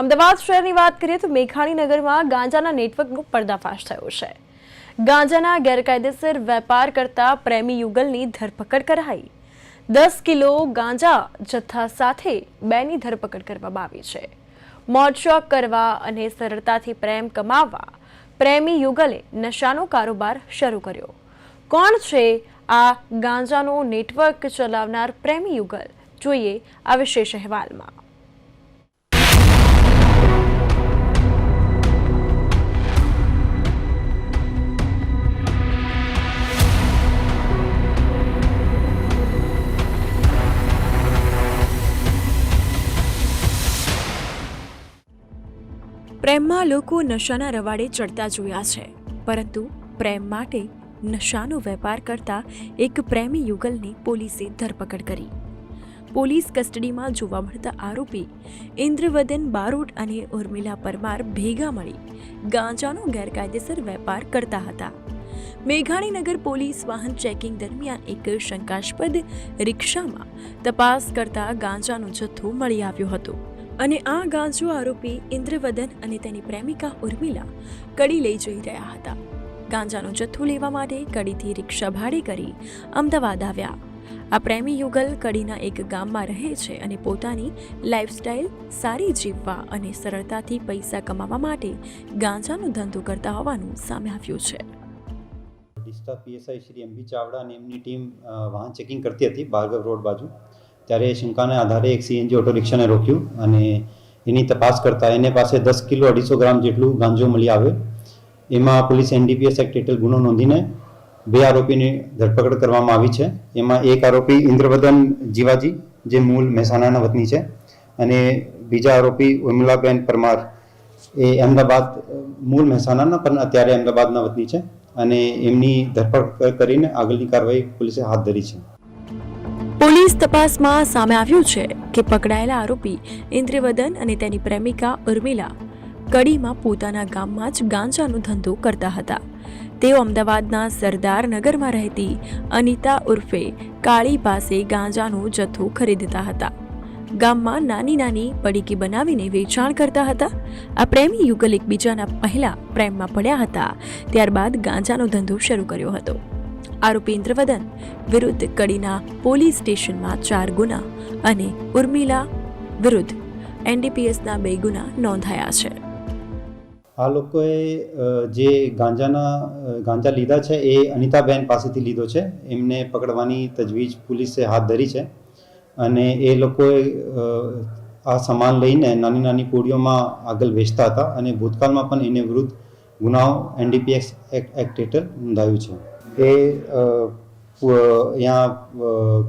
અમદાવાદ શહેરની વાત કરીએ તો મેઘાણી નગરમાં ગાંજાના નેટવર્કનો પર્દાફાશ થયો છે. ગાંજાના ગેરકાયદેસર વેપાર કરતા પ્રેમી યુગલની ધરપકડ કરાઈ. દસ કિલો ગાંજા જથ્થા સાથે બેની ધરપકડ કરવામાં આવી છે. મોજશોખ કરવા અને સરળતાથી પ્રેમ કમાવવા પ્રેમી યુગલે નશાનો કારોબાર શરૂ કર્યો. કોણ છે આ ગાંજાનો નેટવર્ક ચલાવનાર પ્રેમી યુગલ? જોઈએ આ વિશેષ અહેવાલમાં. પ્રેમમાં લોકો નશાના રવાડે ચડતા જોયા છે. પરંતુ પ્રેમ માટે નશાનો વેપાર કરતા એક પ્રેમી યુગલની પોલીસે ધરપકડ કરી. પોલીસ કસ્ટડીમાં જોવા મળતા આરોપી ઇન્દ્રવદન બારોટ અને ઉર્મિલા પરમાર ભેગા મળી ગાંજાનો ગેરકાયદેસર વેપાર કરતા હતા. મેઘાણીનગર પોલીસ વાહન ચેકિંગ દરમિયાન એક શંકાસ્પદ રિક્ષામાં તપાસ કરતા ગાંજાનો જથ્થો મળી આવ્યો હતો. અને આ ગાંજો આરોપી ઇન્દ્રવદન અને તેની પ્રેમિકા ઉર્મિલા કડી લઈ જઈ રહ્યા હતા. ગાંજાનો જથ્થો લેવા માટે કડીથી રિક્ષા ભાડે કરી અમદાવાદ આવ્યા. આ પ્રેમી યુગલ કડીના એક ગામમાં રહે છે અને પોતાની લાઇફસ્ટાઇલ સારી જીવવા અને સરળતાથી પૈસા કમાવા માટે ગાંજાનો ધંધો કરતા હોવાનું સામે આવ્યું છે. ડિસ્ટા પીએસઆઈ શ્રી એમબી ચાવડા અને એમની ટીમ વાહન ચેકિંગ કરતી હતી ભાર્ગવ રોડ બાજુ. ત્યારે શંકાને આધારે એક સીએનજી ઓટો રિક્ષાને રોક્યું અને એની તપાસ કરતા એને પાસે દસ કિલો અઢીસો ગ્રામ જેટલું ગાંજો મળી આવે એમાં પોલીસ એનડીપીએસ એક્ટ હેઠળ ગુનો નોંધીને બે આરોપીની ધરપકડ કરવામાં આવી છે. એમાં એક આરોપી ઇન્દ્રવદન જીવાજી, જે મૂળ મહેસાણાના વતની છે, અને બીજા આરોપી ઉર્મિલાબેન પરમાર. એ અમદાવાદ, મૂળ મહેસાણાના, પણ અત્યારે અમદાવાદના વતની છે અને એમની ધરપકડ કરીને આગળની કાર્યવાહી પોલીસે હાથ ધરી છે. પોલીસ તપાસમાં સામે આવ્યું છે કે પકડાયેલા આરોપી ઇન્દ્રવદન અને તેની પ્રેમિકા ઉર્મિલા કડીમાં પોતાના ગામમાં જ ગાંજાનો ધંધો કરતા હતા. તેઓ અમદાવાદના સરદારનગરમાં રહેતી અનિતા ઉર્ફે કાળી પાસે ગાંજાનો જથ્થો ખરીદતા હતા. ગામમાં નાની નાની પડીકી બનાવીને વેચાણ કરતા હતા. આ પ્રેમી યુગલ એકબીજાના પહેલા પ્રેમમાં પડ્યા હતા. ત્યારબાદ ગાંજાનો ધંધો શરૂ કર્યો હતો. આરોપી ઇન્દ્રવદન વિરુદ્ધ કડીના પોલીસ સ્ટેશનમાં ચાર ગુના અને ઉર્મિલા વિરુદ્ધ એનડીપીએસના બે ગુના નોંધાયા છે. આ લોકોએ જે ગાંજાના ગાંજા લીધા છે એ અનિતાબેન પાસેથી લીધો છે. એમને પકડવાની તજવીજ પોલીસે હાથ ધરી છે અને એ લોકોએ આ સામાન લઈને નાની નાની પોડીઓમાં આગળ વેચતા હતા અને ભૂતકાળમાં પણ એને વિરુદ્ધ ગુનાઓ એનડીપીએસ એક્ટ હેઠળ નોંધાયું છે. એ અહીંયા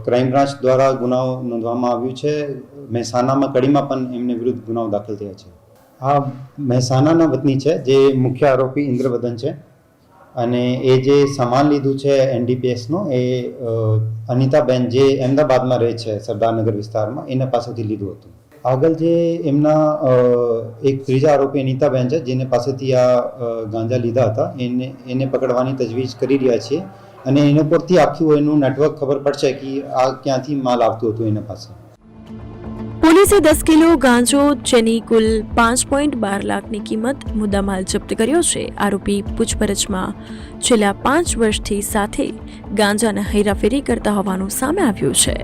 ક્રાઇમ બ્રાન્ચ દ્વારા ગુનાઓ નોંધવામાં આવ્યું છે. મહેસાણામાં કડીમાં પણ એમને વિરુદ્ધ ગુનાઓ દાખલ થયા છે. આ મહેસાણાના વતની છે, જે મુખ્ય આરોપી ઇન્દ્રવદન છે. અને એ જે સામાન લીધું છે એનડીપીએસનું, એ અનિતાબેન જે અમદાવાદમાં રહે છે સરદારનગર વિસ્તારમાં, એના પાસેથી લીધું હતું. આગળ જે એમના એક ત્રીજા આરોપી અનિતાબેન છે, જેને પાસેથી આ ગાંજા લીધા હતા, એને એને પકડવાની તજવીજ કરી રહ્યા છીએ. અને એના પરથી આખું એનું નેટવર્ક ખબર પડશે કે આ ક્યાંથી માલ આવતો હતું એના પાસે. પોલીસે દસ કિલો ગાંજો, જેની કુલ પાંચ પોઈન્ટ બાર લાખની કિંમત મુદ્દામાલ જપ્ત કર્યો છે, આરોપી પૂછપરછમાં છેલ્લા પાંચ વર્ષથી સાથે ગાંજાના હેરાફેરી કરતા હોવાનું સામે આવ્યું છે,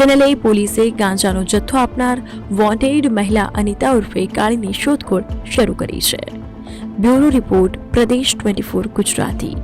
જેને લઈ પોલીસે ગાંજાનો જથ્થો આપનાર વોન્ટેડ મહિલા અનિતા ઉર્ફે કાળીની શોધખોળ શરૂ કરી છે. Bureau report, Pradesh twenty four Gujarati.